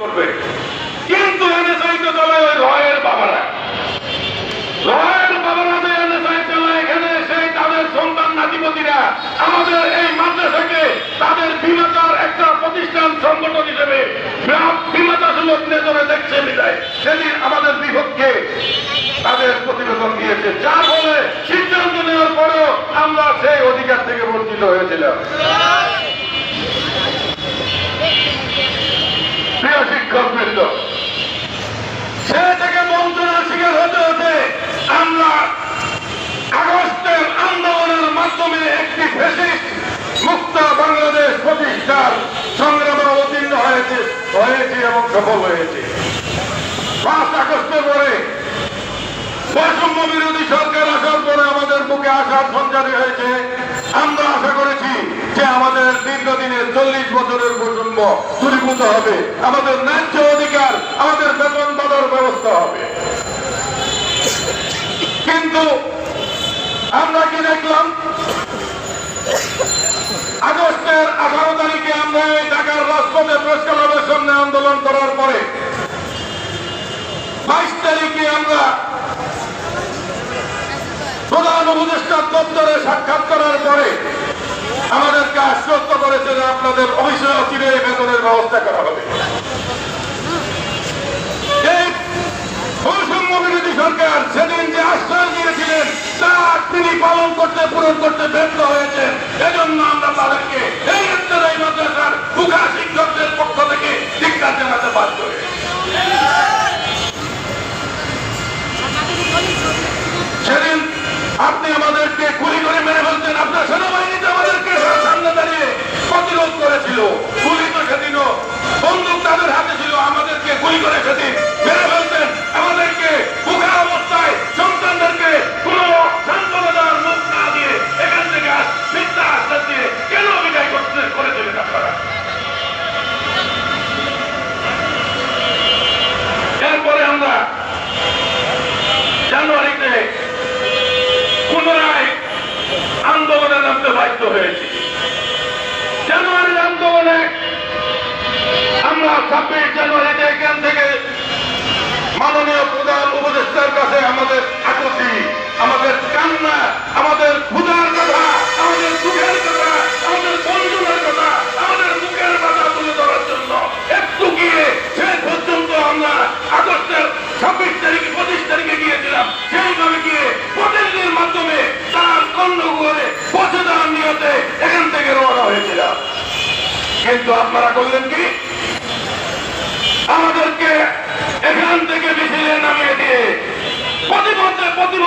করবে। কিন্তু এনএসআই তো চলে ওই রয়ের বাবারা। রয়ের বাবারা যে এনএসআই চলে, এখানে সেই তাদের সন্তান নাতিপতিরা আমাদের এই মাদ্রাসাকে তাদের বিমাতার একটা প্রতিষ্ঠান সংগঠন হিসেবে বিমাতা সুলভ নেতরে দেখছে বিদায়। সেদিন আমাদের বিপক্ষে তাদের প্রতিবেদন দিয়েছে। যার ফলে সিদ্ধান্ত নেওয়ার পরেও আমরা সেই অধিকার থেকে বঞ্চিত হয়েছিলাম। প্রতিষ্ঠার সংগ্রামে অবতীর্ণ হয়েছে হয়েছে এবং সফল হয়েছে। পাঁচ আগস্টের পরে বৈষম্য বিরোধী সরকার আসার পরে আমাদের বুকে আশার সঞ্চারী হয়েছে। আমরা আশা করেছি যে আমাদের দীর্ঘদিনের চল্লিশ বছরের বৈষম্য দূরীভূত হবে। আমাদের ন্যায্য অধিকার, আমাদের বেতন বাধার ব্যবস্থা হবে। কিন্তু আমরা কি দেখলাম? আগস্টের আঠারো তারিখে আমরা এই ঢাকার রাজপথে প্রেস ক্লাবের সামনে আন্দোলন করার পরে বাইশ তারিখে আমরা প্রধান উপদেষ্টার দপ্তরে সাক্ষাৎ করার পরে আমাদেরকে আশ্বস্ত করেছে যে আপনাদের অচিরে এই বেতনের ব্যবস্থা করা হবে। সরকার সেদিন যে আশ্বাস দিয়েছিলেন, তা তিনি পালন করতে, পূরণ করতে ব্যর্থ বাধ্য হয়েছি। জানুয়ারির আন্দোলনে আমরা ছাব্বিশ জানুয়ারিতে এখান থেকে তো আপনারা করলেন কি? আমাদেরকে এখান থেকে মিছিলে নামিয়ে দিয়ে প্রতিবন্ধে প্রতিবন্ধ